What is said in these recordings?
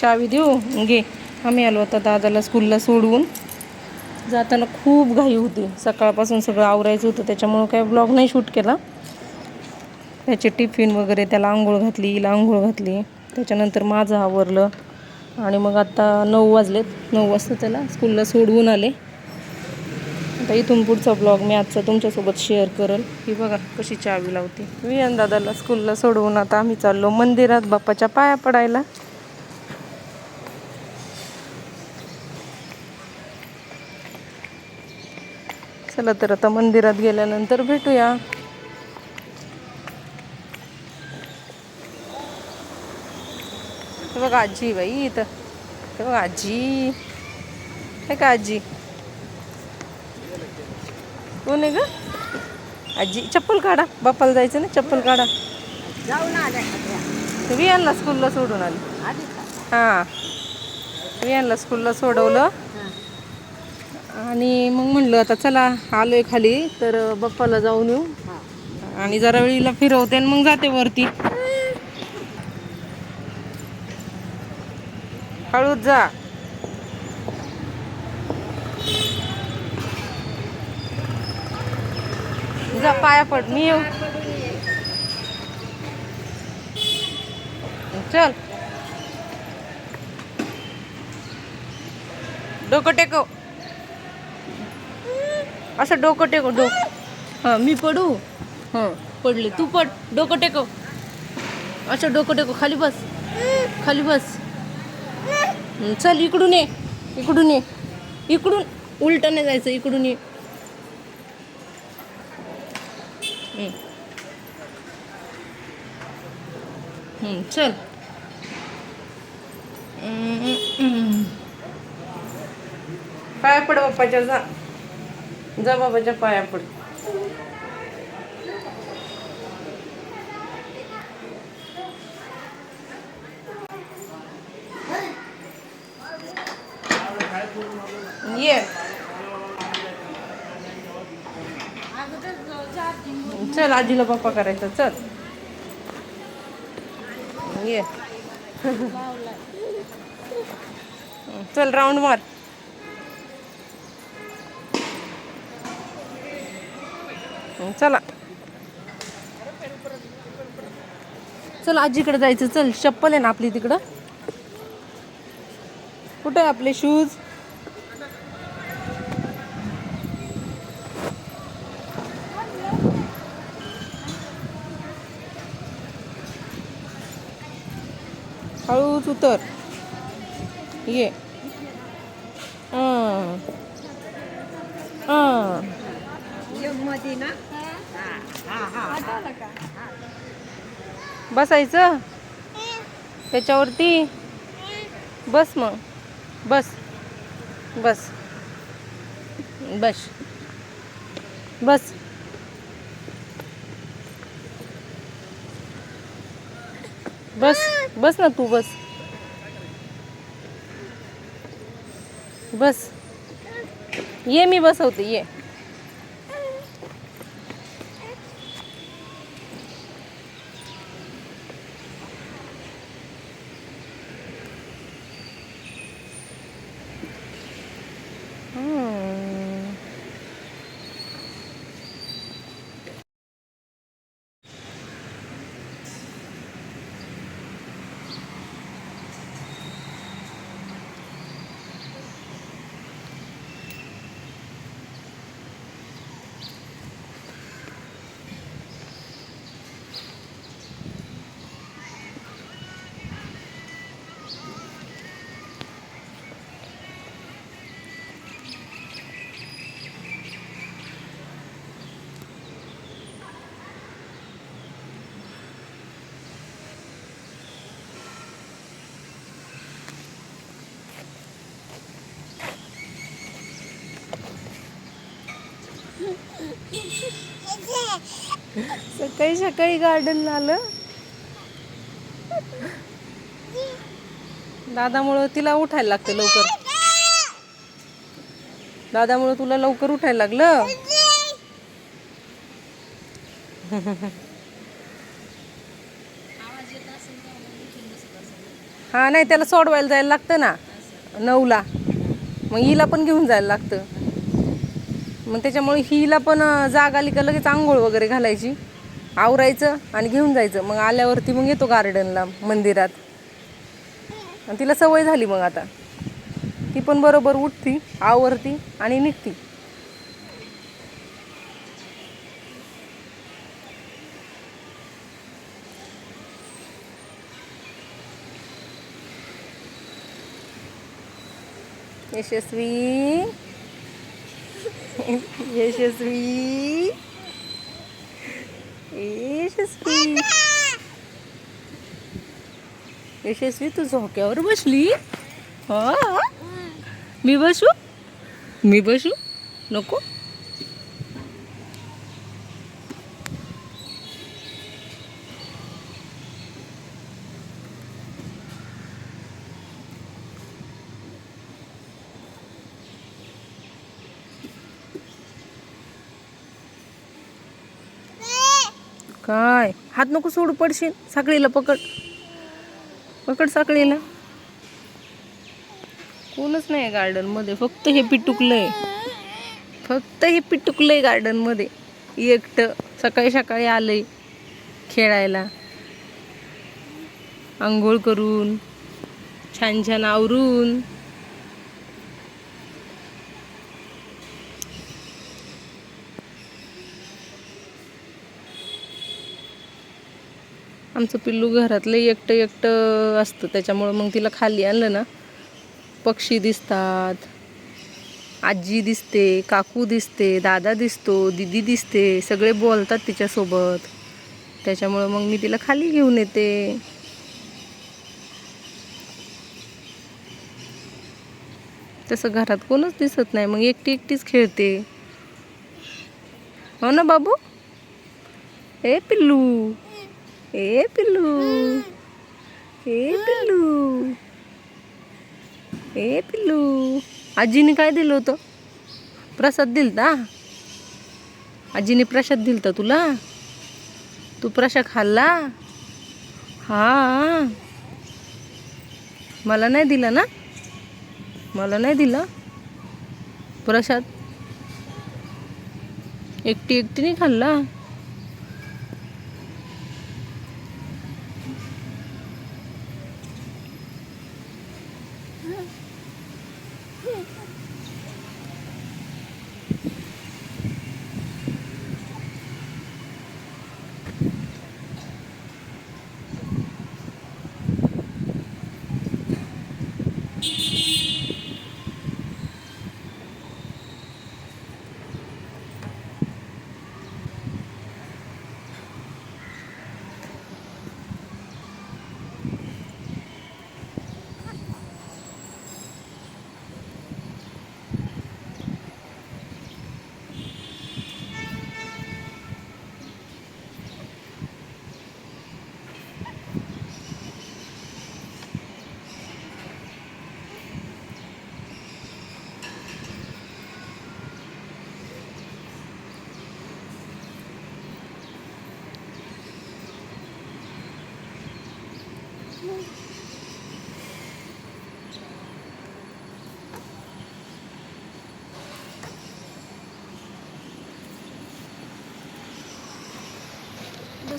चावी देऊ? घे. आम्ही आलो आता दादाला स्कूलला सोडवून जाताना खूप घाई होती. सकाळपासून सगळं आवरायचं होतं त्याच्यामुळं काय ब्लॉग नाही शूट केला. त्याचे टिफिन वगैरे त्याला आंघोळ घातली हिला आंघोळ घातली. त्याच्यानंतर माझं आवरलं. आणि मग आता नऊ वाजलेत. नऊ वाजता त्याला स्कूलला सोडवून आले. आता इथून पुढचा ब्लॉग मी आजचा तुमच्यासोबत शेअर करेल. ही बघा कशी चावी लावते. वियन दादाला स्कूलला सोडवून आता आम्ही चाललो मंदिरात बाप्पाच्या पाया पडायला. चला तर आता मंदिरात गेल्यानंतर भेटूया. हे बघा आजी बाई इथं. हे बघा आजी. हे का आजी? कोण आहे ग? आजी चप्पल काढा. बाप्पाला जायचं ना चप्पल काढा. सगळ्या वियानला स्कूलला सोडून आली. हां. वियानला स्कूलला सोडवलं. आणि मग म्हणलं आता चला आलोय खाली तर बाप्पाला जाऊन येऊ. आणि जरा वेळीला फिरवते आणि मग जाते वरती. हळूच जा. जा पाया पड मी येऊ. चल. डोकं टेकव. असं डोकं टेकव डोकं हां मी पडू? हां पडले. तू पड. डोकं टेकव. अच्छा डोकं टेकव. खाली बस. खाली बस. चल इकडून ये. इकडून ये. इकडून उलटं नाही जायचं इकडून ये. चल. पाया पड बाप्पाच्या जा जा बाबाच्या पाया पड ये. चल आजीला पप्पा करायचं चल. ये. चल राऊंड मार. चला. चल आजीकडे जायचं. चल चप्पल आहे ना आपली तिकडं? कुठे आहे आपले शूज हळूच उतर. ये. हं. हं. बसायचं? त्याच्यावरती? बस मग. बस. बस. बस. बस. बस. बस ना तू बस. बस. ये मी बसवते ये. सकाळी सकाळी गार्डनला आलं. दादामुळं तिला उठायला लागतं लवकर. दादामुळं तुला लवकर उठायला लागलं? हा नाही त्याला सोडवायला जायला लागतं ना. नऊला. मग हिला पण घेऊन जायला लागतं. मग त्याच्यामुळे हिला पण जाग आली का लगेच आंघोळ वगैरे घालायची. आवरायचं आणि घेऊन जायचं. मग आल्यावरती मग येतो गार्डनला मंदिरात. आणि तिला सवय झाली मग आता. ती पण बरोबर उठती आवरती आणि निघती. यशस्वी. यशस्वी. यशस्वी. यशस्वी तू झोक्यावर बसली? हा? मी बसू? मी बसू? नको? काय? हात नको सोडू पडशील. साखळीला पकड. पकड साखळीला. कोणच नाही गार्डनमध्ये. फक्त हे पिटुकलंय फक्त हे पिटुकलंय गार्डनमध्ये. एकटं सकाळी सकाळी आलंय खेळायला. आंघोळ करून छान छान आवरून. आमचं पिल्लू घरातलं एकटं एकटं असतं त्याच्यामुळं मग तिला खाली आणलं ना. पक्षी दिसतात आजी दिसते काकू दिसते दादा दिसतो दिदी दिसते सगळे बोलतात तिच्यासोबत. त्याच्यामुळं मग मी तिला खाली घेऊन येते. तसं घरात कोणच दिसत नाही मग एकटी एकटीच खेळते. हो ना बाबू? ए पिल्लू! ए पिल्लू ए पिल्लू ए पिल्लू आजीने काय दिलं होतं प्रसाद दिलता आजीने प्रसाद दिलता तुला तू प्रसाद खाल्ला हा मला नाही दिला ना मला नाही दिला प्रसाद एकटी एकटीने खाल्ला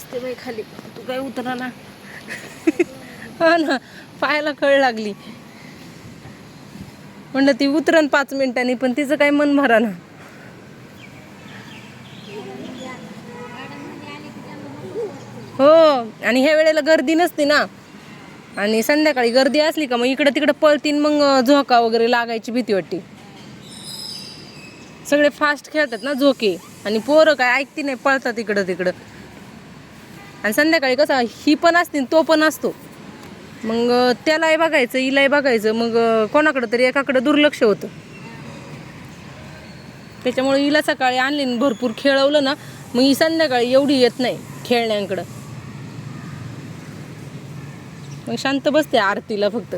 बसते बाई खाली. तू काय उतरा ना? हा हो ना पायाला कळ लागली. म्हणलं ती उतरन पाच मिनिटांनी पण तिचं काय मन भरा ना. हो आणि ह्या वेळेला गर्दी नसते ना. आणि संध्याकाळी गर्दी असली का मग इकडं तिकडं पळतीन मग झोका वगैरे लागायची भीती वाटते. सगळे फास्ट खेळतात ना झोके. आणि पोरं काय ऐकती नाही पळतात इकडं तिकडं. आणि संध्याकाळी कसं ही पण असते आणि तो पण असतो. मग त्यालाही बघायचं हिलाही बघायचं मग कोणाकडं तरी एकाकडं दुर्लक्ष होतं. त्याच्यामुळे हिला सकाळी आणली आणि भरपूर खेळवलं ना मग ही संध्याकाळी एवढी येत नाही खेळण्यांकडं. मग शांत बसते आरतीला फक्त.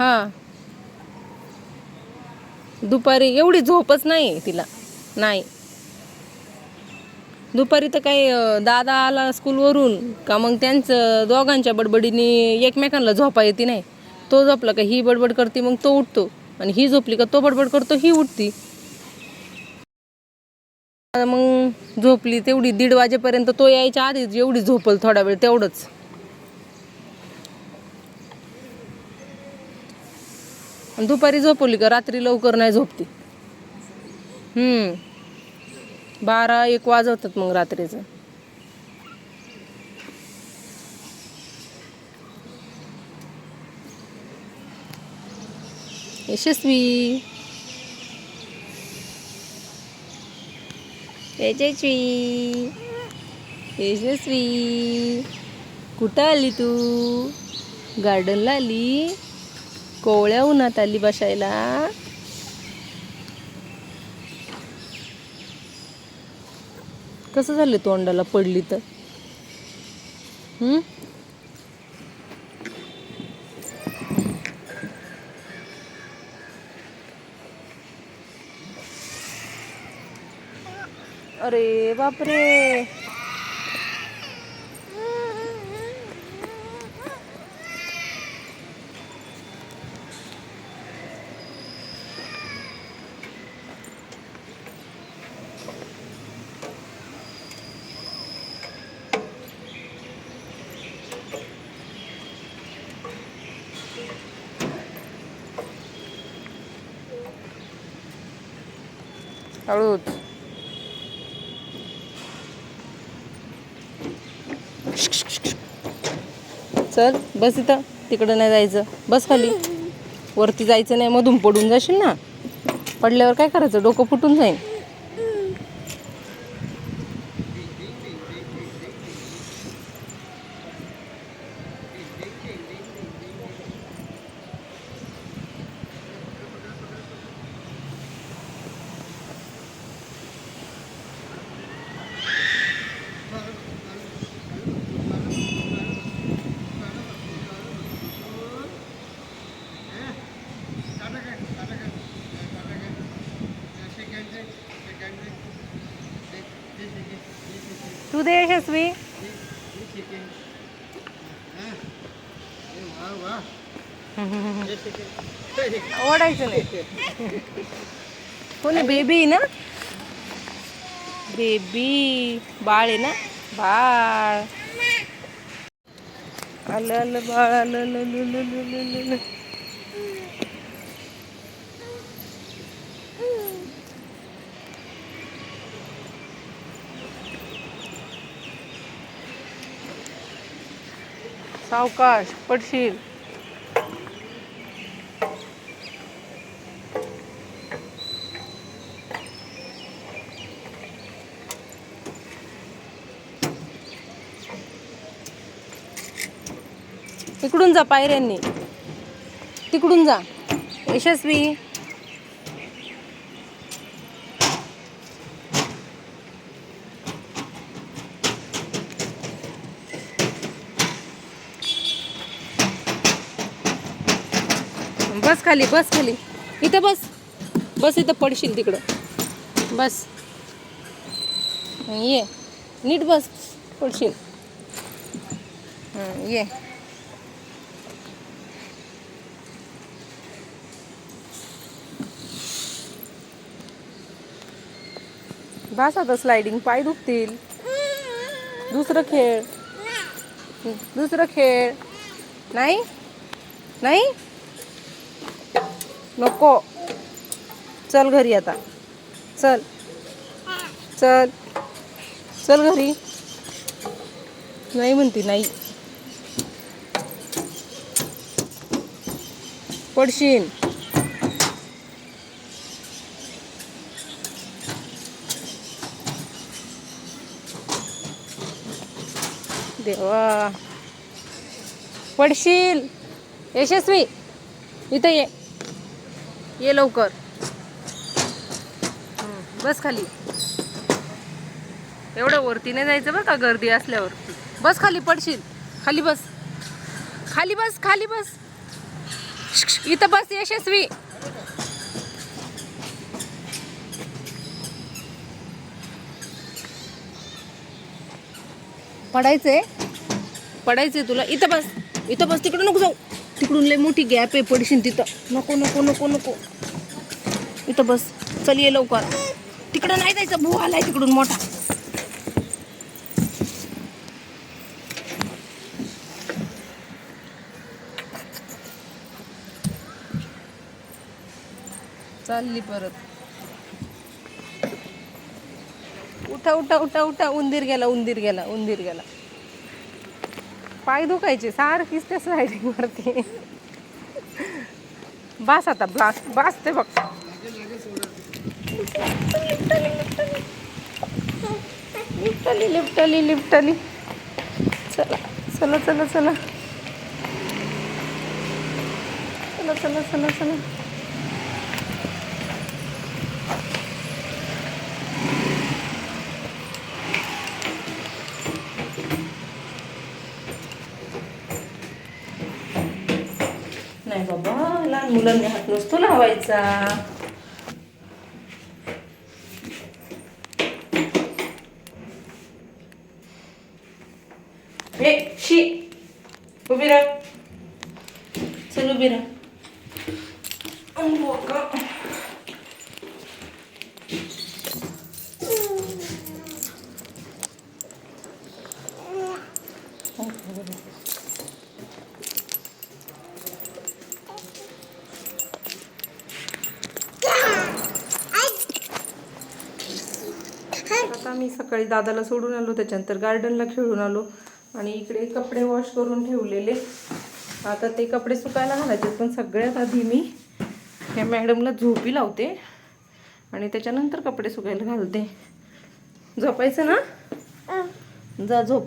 हां. दुपारी एवढी झोपच नाही तिला. नाही. दुपारी तर काही दादा आला स्कूलवरून का मग त्यांचं दोघांच्या बडबडीने एकमेकांना झोपा येते नाही. तो झोपला का ही बडबड करते मग तो उठतो. आणि ही झोपली का तो बडबड करतो ही उठती. मग झोपली तेवढी दीड वाजेपर्यंत तो यायच्या आधी एवढी झोपल थोडा वेळ तेवढंच. दुपारी झोपवली का? रात्री लवकर नाही झोपती. हम्म. बारा एक वाजवतात मग रात्रीचं. यशस्वी. यशस्वी. यशस्वी. कुठं आली तू? गार्डनला आली? कोवळ्या उन्हात आली बसायला. कसं झालं तोंडाला पडली तर? हम्म? अरे बापरे. हळूच. चल बस इथं. तिकडं नाही जायचं. बस खाली. वरती जायचं नाही मधून पडून जाशील ना. पडल्यावर काय करायचं? डोकं फुटून जाईल സുദേഹസ്മി ಓಡಾಯ್ತಾನೆ ಪುನಃ ಬೇಬಿನ ಬೇಬಿ ಬಾಳಿನ ಬಾಳ್ ಅಲ್ಲ ಅಲ್ಲ ಬಾಳ ಅಲ್ಲ सावकाश पडशील. इकडून जा पायऱ्यांनी. तिकडून जा. यशस्वी बस खाली बस खाली. इथं बस. बस इथं पडशील तिकडं. बस. ये. नीट बस पडशील. ये. बस आता स्लायडिंग पाय दुखतील. दुसरं खेळ. दुसरं खेळ. नाही? नाही? नको. चल घरी आता. चल. चल. चल घरी. नाही म्हणती नाही. पडशील. देवा. पडशील. यशस्वी. इथं ये. ये लवकर. बस खाली. एवढं वरती नाही जायचं बरं का गर्दी असल्यावर. बस खाली पडशील. खाली बस. खाली बस खाली बस. इथं बस यशस्वी. पडायचंय. पडायचंय तुला. इथं बस. इथं बस. तिकडं नको जाऊ. तिकडून लय मोठी गॅप आहे पडशील तिथं. नको नको नको नको. इथं बस. चल ये लवकर. तिकडं नाही जायचं. भू आलाय तिकडून मोठा. चालली परत. उठा उठा उठा उठा. उंदीर गेला उंदीर गेला उंदीर गेला. पाय दुखायचे सारखीच त्या स्लायडिंग वरती. बास आता बास बास ते बघ. लिफ्टली लिफ्टली लिफ्टली. चला चला चला चला. चला चला चला चला. नाही बाबा? लहान मुलांनी हात नसतो लावायचा. हे शी. उभी राह. चल उभी राह. मी सकाळी दादाला सोडून आलो त्याच्यानंतर गार्डनला खेळून आलो आणि इकडे कपडे वॉश करून ठेवलेले. आता ते कपडे सुकायला घालायचे पण सगळ्यात आधी मी ह्या मॅडमला झोपी लावते आणि त्याच्यानंतर कपडे सुकायला घालते. झोपायचं ना? जा झोप.